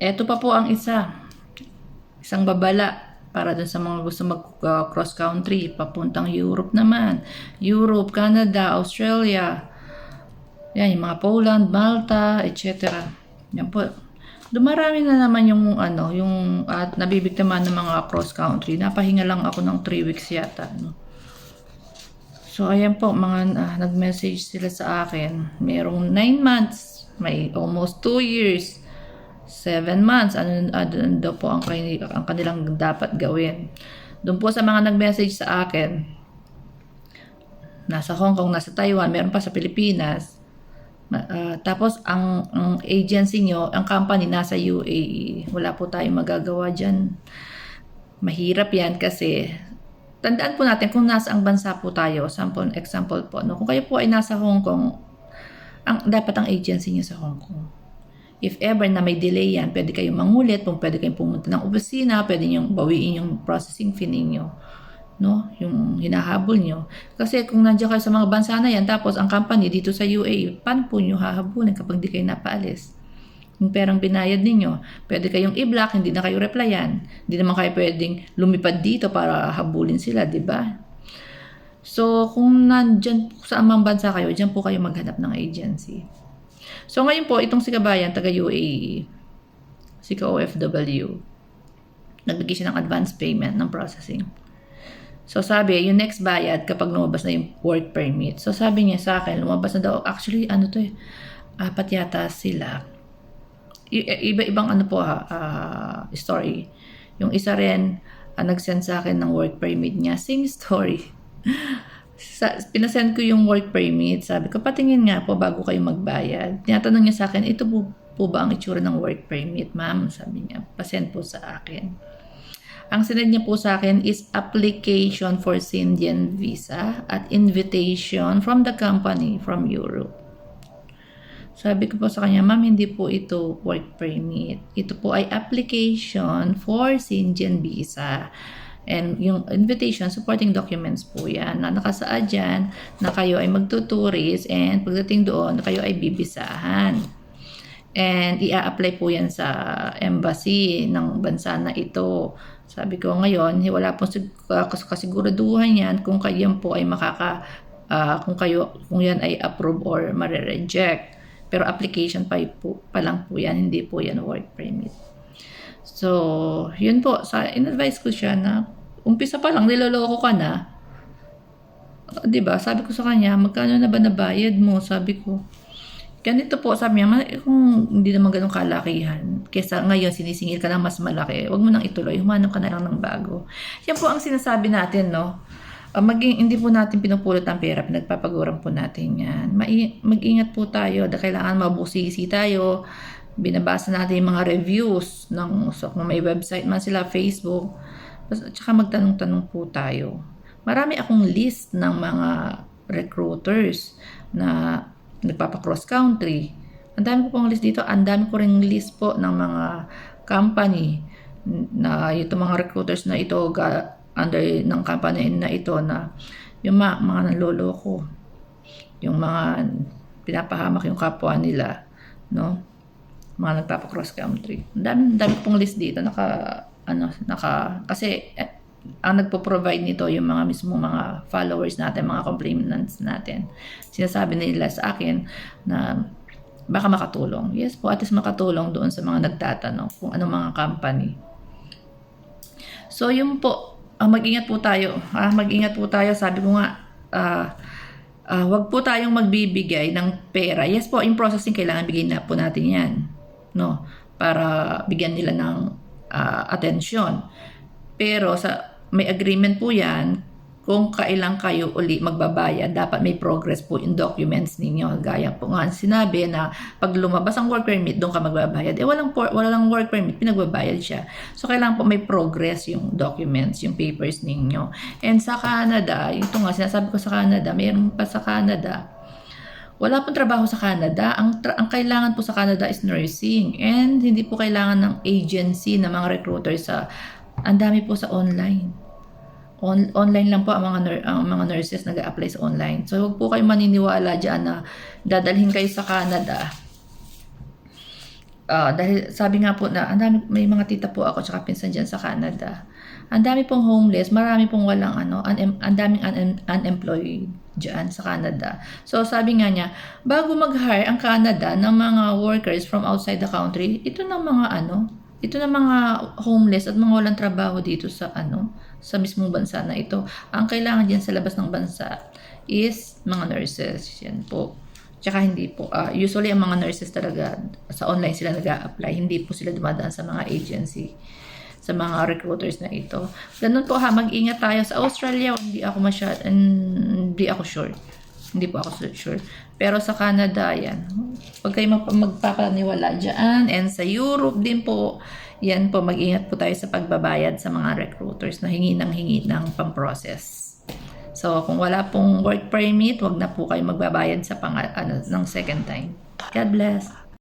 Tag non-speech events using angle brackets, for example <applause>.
Eto pa po ang isa. Isang babala para dun sa mga gusto mag uh, cross country papuntang Europe naman. Europe, Canada, Australia. Yan, yung mga Poland, Malta, etc. Yan po. Dumarami na naman yung ano, yung at nabibiktima ng mga cross country. Napahinga lang ako ng 3 weeks yata, no. So, ayan po, mga ah, nag-message sila sa akin. Merong 9 months, may almost 2 years, 7 months, ano, ano daw po ang, ang kanilang dapat gawin. Doon po sa mga nag-message sa akin, nasa Hong Kong, nasa Taiwan, meron pa sa Pilipinas. Ah, tapos, ang, ang agency nyo, ang company nasa UAE. Wala po tayong magagawa dyan. Mahirap yan kasi tandaan po natin kung nasa ang bansa po tayo, sample, example po, no? kung kayo po ay nasa Hong Kong, ang, dapat ang agency niyo sa Hong Kong. If ever na may delay yan, pwede kayong mangulit, kung pwede kayong pumunta ng opisina, pwede niyong bawiin yung processing fee ninyo. No? Yung hinahabol nyo. Kasi kung nandiyan kayo sa mga bansa na yan, tapos ang company dito sa UAE, paano po nyo hahabulin kapag di kayo napaalis? Yung perang binayad ninyo, pwede kayong i-block, hindi na kayo replyan. Hindi naman kayo pwedeng lumipad dito para habulin sila, di ba? So, kung nandyan sa amang bansa kayo, dyan po kayo maghanap ng agency. So, ngayon po, itong si Kabayan, taga UAE, si ka-OFW, nagbigay siya ng advance payment ng processing. So, sabi, yung next bayad kapag lumabas na yung work permit. So, sabi niya sa akin, lumabas na daw, actually, ano to eh, apat yata sila iba-ibang ano po ha, ah, story. Yung isa rin, ah, nag-send sa akin ng work permit niya. Same story. <laughs> sa, pinasend ko yung work permit. Sabi ko, patingin nga po bago kayo magbayad. Tinatanong niya sa akin, ito po, po ba ang itsura ng work permit, ma'am? Sabi niya, pasend po sa akin. Ang sinend niya po sa akin is application for Indian visa at invitation from the company from Europe. Sabi ko po sa kanya, ma'am, hindi po ito work permit. Ito po ay application for Sindian visa. And yung invitation, supporting documents po yan, na nakasaad dyan na kayo ay magtuturis and pagdating doon, na kayo ay bibisahan. And ia-apply po yan sa embassy ng bansa na ito. Sabi ko ngayon, wala pong kas- kasiguraduhan yan kung kayo po ay makaka, ah, kung kayo, kung yan ay approve or mare-reject. Pero application pa, po, pa lang po yan, hindi po yan work permit. So, yun po, sa in-advise ko siya na umpisa pa lang, niloloko ka na. Uh, ba Sabi ko sa kanya, magkano na ba nabayad mo? Sabi ko, ganito po, sabi niya, "Ma- eh, kung hindi naman ganun kalakihan, kesa ngayon sinisingil ka ng mas malaki, wag mo nang ituloy, humanap ka na lang ng bago. Yan po ang sinasabi natin, no? Ah, maging, hindi po natin pinupulot ang pera, pinagpapaguran po natin yan. Mag-ingat po tayo, dahil kailangan mabusisi tayo, binabasa natin yung mga reviews ng so kung may website man sila, Facebook, basta, tsaka magtanong-tanong po tayo. Marami akong list ng mga recruiters na nagpapa-cross country. Ang dami ko pong list dito, ang dami ko ring list po ng mga company na itong mga recruiters na ito under ng company na ito na yung mga, mga nanloloko yung mga pinapahamak yung kapwa nila no mga nagpapa-cross country. Ang dami, dami pong list dito. Naka, ano, naka, kasi eh, ang nagpo-provide nito yung mga mismo mga followers natin, mga complainants natin. Sinasabi nila sa akin na baka makatulong. Yes po, at least makatulong doon sa mga nagtatanong kung anong mga company. So, yun po, ah, mag-ingat po tayo. Ah, mag-ingat po tayo. Sabi ko nga, ah, ah, wag po tayong magbibigay ng pera. Yes po, in processing, kailangan bigyan na po natin yan. No? Para bigyan nila ng ah, atensyon. Pero sa may agreement po yan, kung kailan kayo uli magbabayad, dapat may progress po in documents ninyo. Gaya po nga sinabi na pag lumabas ang work permit, doon ka magbabayad. Eh, walang, por- walang work permit, pinagbabayad siya. So, kailangan po may progress yung documents, yung papers ninyo. And sa Canada, ito nga, sinasabi ko sa Canada, mayroon pa sa Canada, wala pong trabaho sa Canada. Ang, tra- ang kailangan po sa Canada is nursing. And hindi po kailangan ng agency na mga recruiters sa ang dami po sa online. On, online lang po ang mga ang mga nurses nag-apply sa online. So huwag po kayo maniniwala diyan na dadalhin kayo sa Canada. Ah, dahil sabi nga po na, ang may mga tita po ako tsaka pinsan dyan sa Canada. Ang dami pong homeless, marami pong walang ano, un- ang daming un- unemployed dyan sa Canada. So sabi nga niya, bago mag-hire ang Canada ng mga workers from outside the country, ito ng mga ano, ito ng mga homeless at mga walang trabaho dito sa ano, sa mismong bansa na ito. Ang kailangan diyan sa labas ng bansa is mga nurses. Yan po. Tsaka hindi po, ah, usually ang mga nurses talaga sa online sila nag apply hindi po sila dumadaan sa mga agency sa mga recruiters na ito. Ganun po ha, mag-ingat tayo sa Australia, hindi ako masyad, hindi ako sure. Hindi po ako sure. Pero sa Canada, yan. Huwag kayo magpa- magpapaniwala dyan. And sa Europe din po, yan po, mag-ingat po tayo sa pagbabayad sa mga recruiters na hingi ng hingi ng pang-process. So, kung wala pong work permit, wag na po kayo magbabayad sa pang, ano, ng second time. God bless.